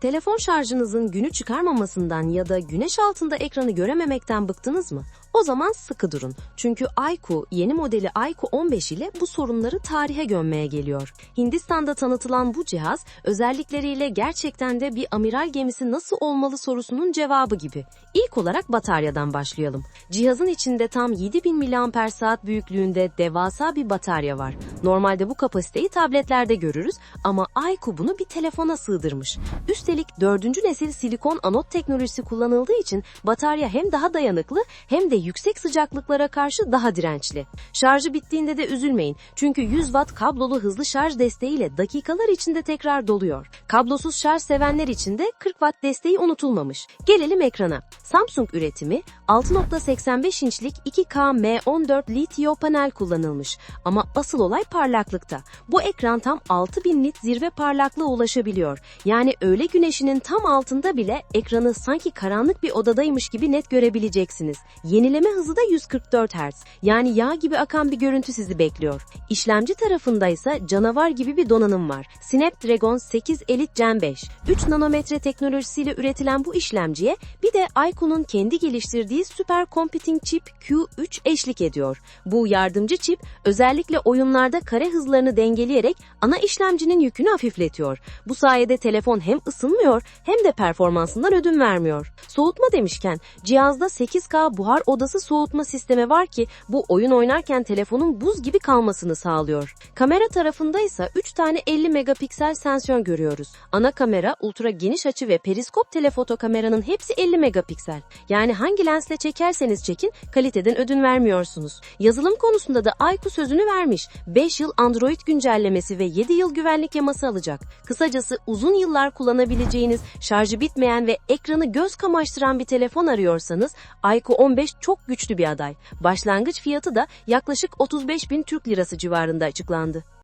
Telefon şarjınızın günü çıkarmamasından ya da güneş altında ekranı görememekten bıktınız mı? O zaman sıkı durun. Çünkü Ayku yeni modeli Ayku 15 ile bu sorunları tarihe gömmeye geliyor. Hindistan'da tanıtılan bu cihaz özellikleriyle gerçekten de bir amiral gemisi nasıl olmalı sorusunun cevabı gibi. İlk olarak bataryadan başlayalım. Cihazın içinde tam 7000 mAh büyüklüğünde devasa bir batarya var. Normalde bu kapasiteyi tabletlerde görürüz ama Ayku bunu bir telefona sığdırmış. Üstelik dördüncü nesil silikon anot teknolojisi kullanıldığı için batarya hem daha dayanıklı hem de yüksek sıcaklıklara karşı daha dirençli. Şarjı bittiğinde de üzülmeyin çünkü 100 watt kablolu hızlı şarj desteğiyle dakikalar içinde tekrar doluyor. Kablosuz şarj sevenler için de 40 watt desteği unutulmamış. Gelelim ekrana. Samsung üretimi 6.85 inçlik 2K M14 lityum panel kullanılmış ama asıl olay parlaklıkta. Bu ekran tam 6000 nit zirve parlaklığa ulaşabiliyor. Yani öğle güneşinin tam altında bile ekranı sanki karanlık bir odadaymış gibi net görebileceksiniz. Yenileme hızı da 144 Hz. Yani yağ gibi akan bir görüntü sizi bekliyor. İşlemci tarafında ise canavar gibi bir donanım var. Snapdragon 8 Elite Gen 5. 3 nanometre teknolojisiyle üretilen bu işlemciye bir de iQOO'nun kendi geliştirdiği Super Computing Chip Q3 eşlik ediyor. Bu yardımcı çip özellikle oyunlarda kare hızlarını dengeleyerek ana işlemcinin yükünü hafifletiyor. Bu sayede telefon hem ısınmıyor hem de performansından ödün vermiyor. Soğutma demişken cihazda 8K buhar odası soğutma sistemi var ki bu oyun oynarken telefonun buz gibi kalmasını sağlıyor. Kamera tarafında ise 3 tane 50 megapiksel sensör görüyoruz. Ana kamera, ultra geniş açı ve periskop telefoto kameranın hepsi 50 megapiksel. Yani hangi lensle çekerseniz çekin kaliteden ödün vermiyorsunuz. Yazılım konusunda da iQOO sözünü vermiş. 5 yıl Android güncellemesi ve 7 yıl güvenlik yaması alacak. Kısacası uzun yıllar kullanabileceğiniz, şarjı bitmeyen ve ekranı göz kamaştıran bir telefon arıyorsanız iQOO 15 çok güçlü bir aday. Başlangıç fiyatı da yaklaşık 35 bin Türk lirası civarında açıklandı.